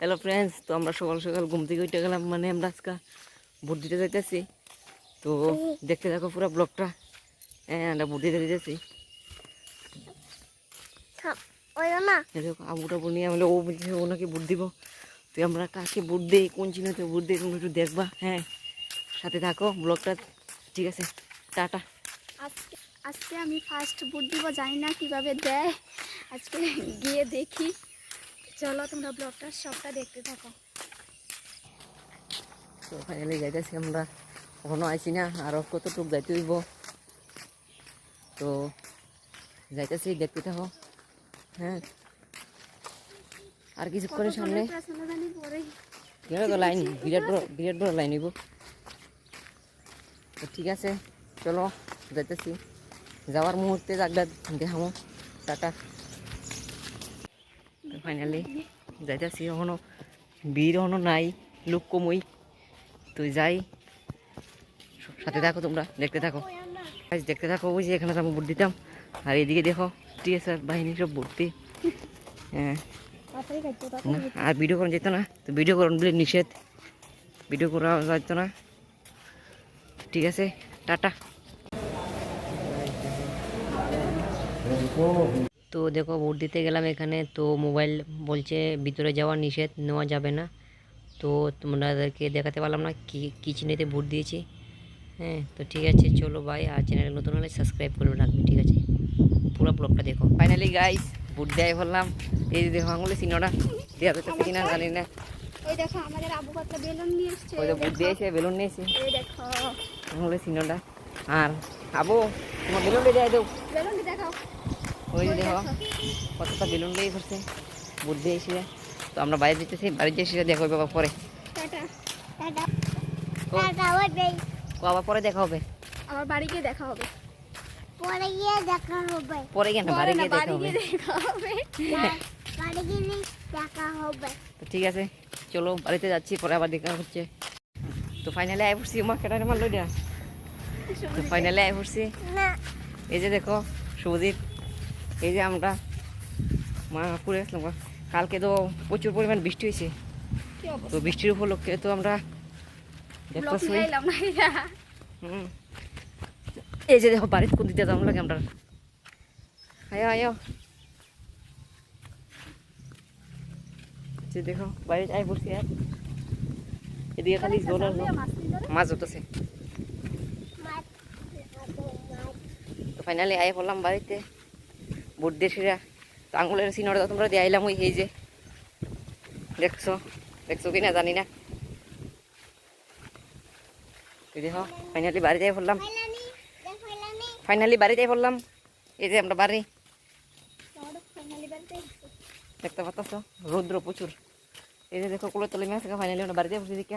Hello friends তো আমরা সকাল সকাল ঘুম থেকে উঠে গেলাম। মানে আমরা আজকে ভোট দিতে যাইতেছি। তো দেখতে দেখো পুরো ব্লকটা হ্যাঁ আমরা ভোট দিতে যাইতেছি। আমরা ও ওনাকে ভোট দিব। তুই আমরা কাকে ভোট দিই কোন চিহ্নতে ভোট দিই তোমরা একটু দেখবা। হ্যাঁ সাথে থাকো ব্লগটা। ঠিক আছে টাটা। আজকে আজকে আমি ফার্স্ট বুট দিব জানি না কীভাবে দেয়। আজকে গিয়ে দেখি। চলো তোমরা ব্লগটা সবটা দেখতে থাকো। তো ফাইনালি যাইতেছি আমরা। কখনো আইছি না আরও কতটুকু যাইতে হইব। তো যাইতেছি দেখতে থাকো। হ্যাঁ। আর সামনে? পরে গেলে তো লাইন বিরাট বড় বিরাট বড় লাইন হইব। তো ঠিক আছে চলো। যাইতেছি যাওয়ার মুহূর্তে যাকটা দেখামো টাটা। ফাইনালি যাইতেছি এখনও ভিড় এখনও নাই, লোক কমই তো যাই। সাথে থাকো তোমরা, দেখতে থাকো। দেখতে থাকো ওই যে এখানে তো আমি ভোট দিতাম। আর এদিকে দেখো টিএসআর বাহিনী সব ভর্তি। হ্যাঁ আর ভিডিও করা যেত না, তো ভিডিও করুন বলে নিষেধ। ভিডিও করা যেত না। ঠিক আছে, টাটা। তো দেখো ভোট দিতে গেলাম এখানে। তো মোবাইল বলছে ভিতরে যাওয়া নিষেধ নেওয়া যাবে না। তো তোমাদেরকে দেখাতে পারলাম না কি কী চিহ্নেতে ভোট দিয়েছি। হ্যাঁ তো ঠিক আছে চলো বাই আর চ্যানেল নতুন হলে সাবস্ক্রাইব করে রাখবে ঠিক আছে? পুরো ব্লগটা দেখো। ফাইনালি গাইস ভোট দেয় বললাম এই যে দেখো আঙুলে চিহ্নটা। দেওয়া যাচ্ছে কিনা জানি না। ওই দেখো আমাদের আবু কতটা বেলুন নিয়ে এসছে ওই তো ভোট দিয়েছে বেলুন নিয়েছে এই দেখো। আঙুলে চিহ্নটা। আর আবু তোমার বেলুন দিয়ে দেয় ওই দেখো কতটা বেলুন দিয়ে করছে দিয়ে এসে তো আমরা বাইরে যেতেছি বাড়ি যে এসে দেখো বাবা পরে। আবার পরে দেখা হবে। আমার বাড়ি গিয়ে দেখা হবে। পরে গিয়ে দেখা হবে। পরে না, গিয়ে দেখা বাড়ি হবে গিয়ে দেখা হবে। বাড়ি দেখা হবে। তো ঠিক আছে চলো বাড়িতে যাচ্ছি পরে আবার দেখা হচ্ছে। তো ফাইনালি আয় পড়ছি আমার কেটারে মারলো এটা। তো ফাইনালি আয় পড়ছি। না। এই যে দেখো শুভজিৎ। এই যে আমরা মা পুরে আসলাম কালকে তো প্রচুর পরিমাণ বৃষ্টি হয়েছে। তো বৃষ্টির উপলক্ষে তো আমরা। এই যে। দেখো বাড়িতে কোন দিতে যাম লাগে আমরা। আয়ো আয়ো যে দেখো বাড়িতে আয় পড়ছি আর এদিকে খালি জল মাছ। ধরতেছে। তো ফাইনালি আয় পড়লাম বাড়িতে। দেশিরা তো আঙুলের সিনোটা তোমরা দিয়ে আইলাম ওই এই যে। দেখছ? দেখছ কিনা জানি না। দেখো ফাইনালি বাড়িতে যাই পড়লাম ফাইনালি বাড়িতে যাই পড়লাম এই যে আমরা বাড়ি। দেখতে পাচ্ছ রৌদ্র প্রচুর। এই যে দেখো কুলো তলে মেয়ে ফাইনালি আমরা বাড়ি যাই বসে দেখি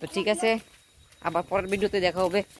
তো ঠিক আছে আবার পরের ভিডিওতে দেখা হবে।